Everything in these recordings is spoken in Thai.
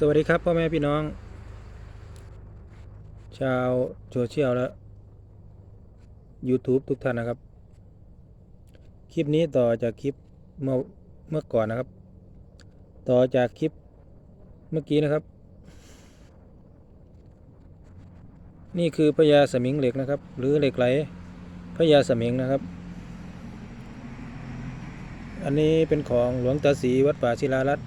สวัสดีครับพ่อแม่พี่น้อง ชาวโซเชียลและ YouTube ทุกท่านนะครับ คลิปนี้ต่อจากคลิปเมื่อเมื่อก่อนนะครับ ต่อจากคลิปเมื่อกี้นะครับ นี่คือพญาสมิงเหล็กนะครับ หรือเหล็กไหลพญาสมิงนะครับ อันนี้เป็นของหลวงตาศรีวัดป่าศิลารัตน์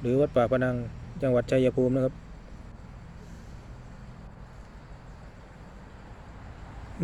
หรือวัดป่าพนังจังหวัดชัยภูมินะครับ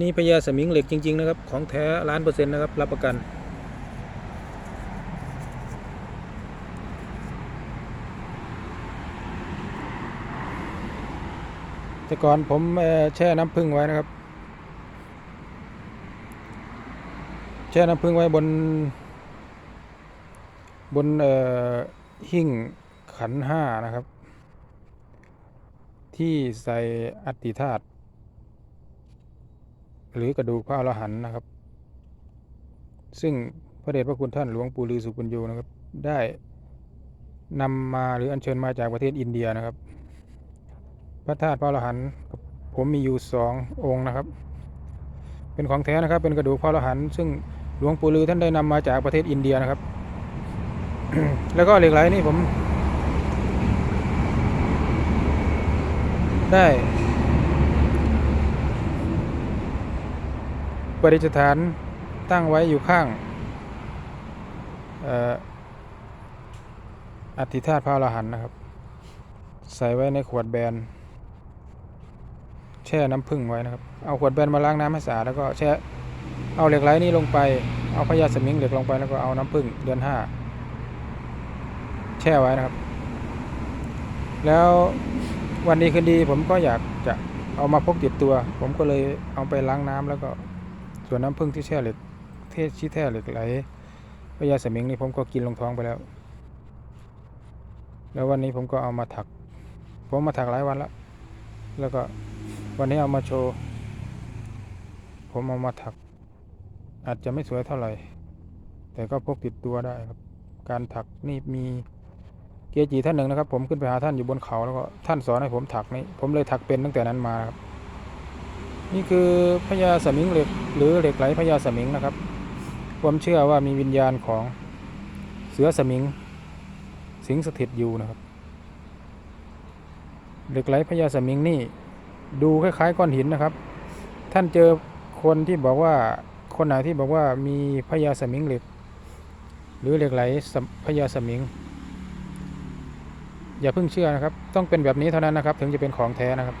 นี่พญาสมิงเหล็กจริง ๆ นะครับ ของแท้ล้านเปอร์เซ็นต์นะครับ รับประกัน แต่ก่อนผมแช่น้ำผึ้งไว้นะครับ แช่น้ำผึ้งไว้บนบนหิ้ง ขันห้านะครับ ที่ใส่อัฐิธาตุหรือกระดูกพระอรหันต์นะครับ ซึ่งพระเดชพระคุณท่านหลวงปู่ลือสุปุญโญนะครับ ได้นำมาหรืออัญเชิญมาจากประเทศอินเดียนะครับ พระธาตุพระอรหันต์ผมมีอยู่สององค์นะครับ เป็นของแท้นะครับ เป็นกระดูกพระอรหันต์ซึ่งหลวงปู่ลือท่านได้นำมาจากประเทศอินเดียนะครับ แล้วก็เหล็กไหลนี่ผม ได้ปฏิสถานตั้งไว้อยู่ข้างอัฐิธาตุพระอรหันต์นะครับ ใส่ไว้ในขวดแบน แช่น้ำผึ้งไว้นะครับ เอาขวดแบนมาล้างน้ำให้สะอาดแล้วก็แช่เอาเหล็กไหลนี้ลงไป เอาพญาสมิงเหล็กลงไปแล้วก็เอาน้ำผึ้งเดือนห้าแช่ไว้นะครับ แล้ว วันดีคืนดีผมก็อยากจะเอามาพกติดตัว ผมก็เลยเอาไปล้างน้ำแล้วก็ส่วนน้ำผึ้งที่แช่เหล็กเทศชี้แท่เหล็กไหลพญาสมิงนี่ผมก็กินลงท้องไปแล้ว แล้ววันนี้ผมก็เอามาถัก ผมมาถักหลายวันแล้ว แล้วก็วันนี้เอามาโชว์ ผมเอามาถัก อาจจะไม่สวยเท่าไหร่ แต่ก็พกติดตัวได้ครับ การถักนี่มี เกจิท่านหนึ่งนะครับ ผมขึ้นไปหาท่านอยู่บนเขาแล้วก็ท่านสอนให้ผมถักนี่ผมเลยถักเป็นตั้งแต่นั้นมาครับ นี่คือพญาสมิงเหล็ก หรือเหล็กไหลพญาสมิงนะครับผมเชื่อว่ามีวิญญาณของเสือสมิง สิงสถิตอยู่นะครับ เหล็กไหลพญาสมิงนี่ดูคล้ายๆก้อนหินนะครับ ท่านเจอคนที่บอกว่าคนไหนที่บอกว่ามีพญาสมิงเหล็ก หรือเหล็กไหลพญาสมิง อย่าเพิ่งเชื่อนะครับ ต้องเป็นแบบนี้เท่านั้นนะครับ ถึงจะเป็นของแท้นะครับ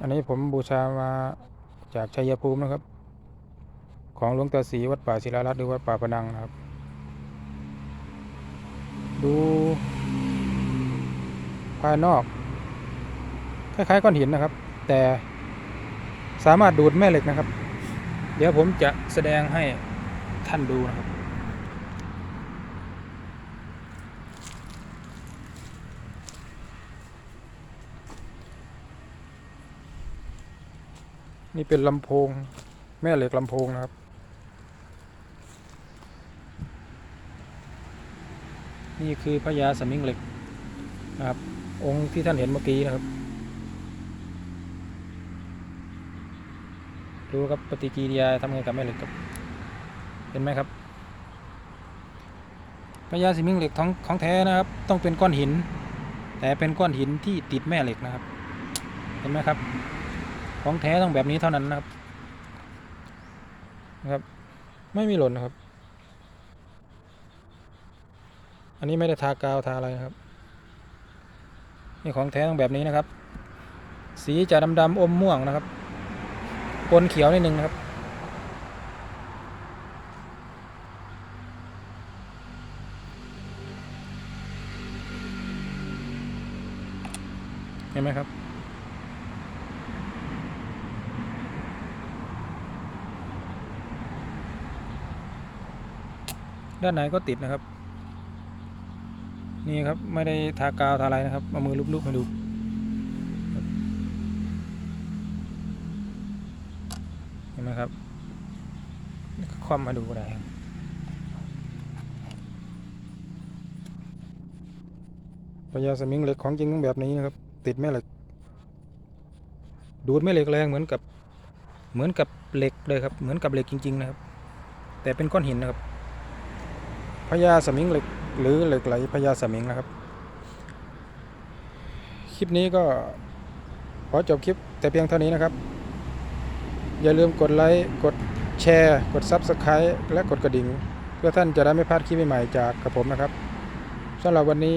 อันนี้ผมบูชามาจากชัยภูมินะครับ ของหลวงตาศรีวัดป่าศิลารัตน์หรือวัดป่าพนังนะครับ ดูภายนอก คล้าย ๆ ก้อนหินนะครับ แต่สามารถดูดแม่เหล็กนะครับ เดี๋ยวผมจะแสดงให้ ท่านดูนะครับ นี่เป็นลำโพง แม่เหล็กลำโพงนะครับนี่คือพญาสมิงเหล็กนะครับ องค์ที่ท่านเห็นเมื่อกี้นะครับ ดูครับปฏิกิริยาทำไงกับแม่เหล็กครับ เห็นไหมครับพญาสมิงเหล็กของของแท้นะครับ ต้องเป็นก้อนหิน แต่เป็นก้อนหินที่ติดแม่เหล็กนะครับ เห็นไหมครับ ของแท้ต้องแบบนี้เท่านั้นนะครับนะครับ ไม่มีหล่นนะครับ อันนี้ไม่ได้ทากาวทาอะไรนะครับ นี่ของแท้ต้องแบบนี้นะครับ สีจะดำๆอมม่วงนะครับปนเขียวนิดนึงนะครับ เห็นไหมครับ ด้านไหนก็ติดนะครับ นี่ครับไม่ได้ทากาวทาอะไรนะครับ เอามือลูบๆมาดูเห็นไหมครับ คว่ำมาดูอะได้พญาสมิงเหล็กของจริงต้องแบบนี้นะครับ ติดแม่เหล็ก ดูดแม่เหล็กแรงเหมือนกับเหมือนกับเหล็กเลยครับ เหมือนกับเหล็กจริง ๆ นะครับ แต่เป็นก้อนหินนะครับพญาสมิงเหล็กหรือเหล็กไหลพญาสมิงนะครับ คลิปนี้ก็ขอจบคลิปแต่เพียงเท่านี้นะครับ อย่าลืมกดไลค์กดแชร์ กด Subscribe และกดกระดิ่ง เพื่อท่านจะได้ไม่พลาดคลิปใหม่ๆจากกับผมนะครับสำหรับวันนี้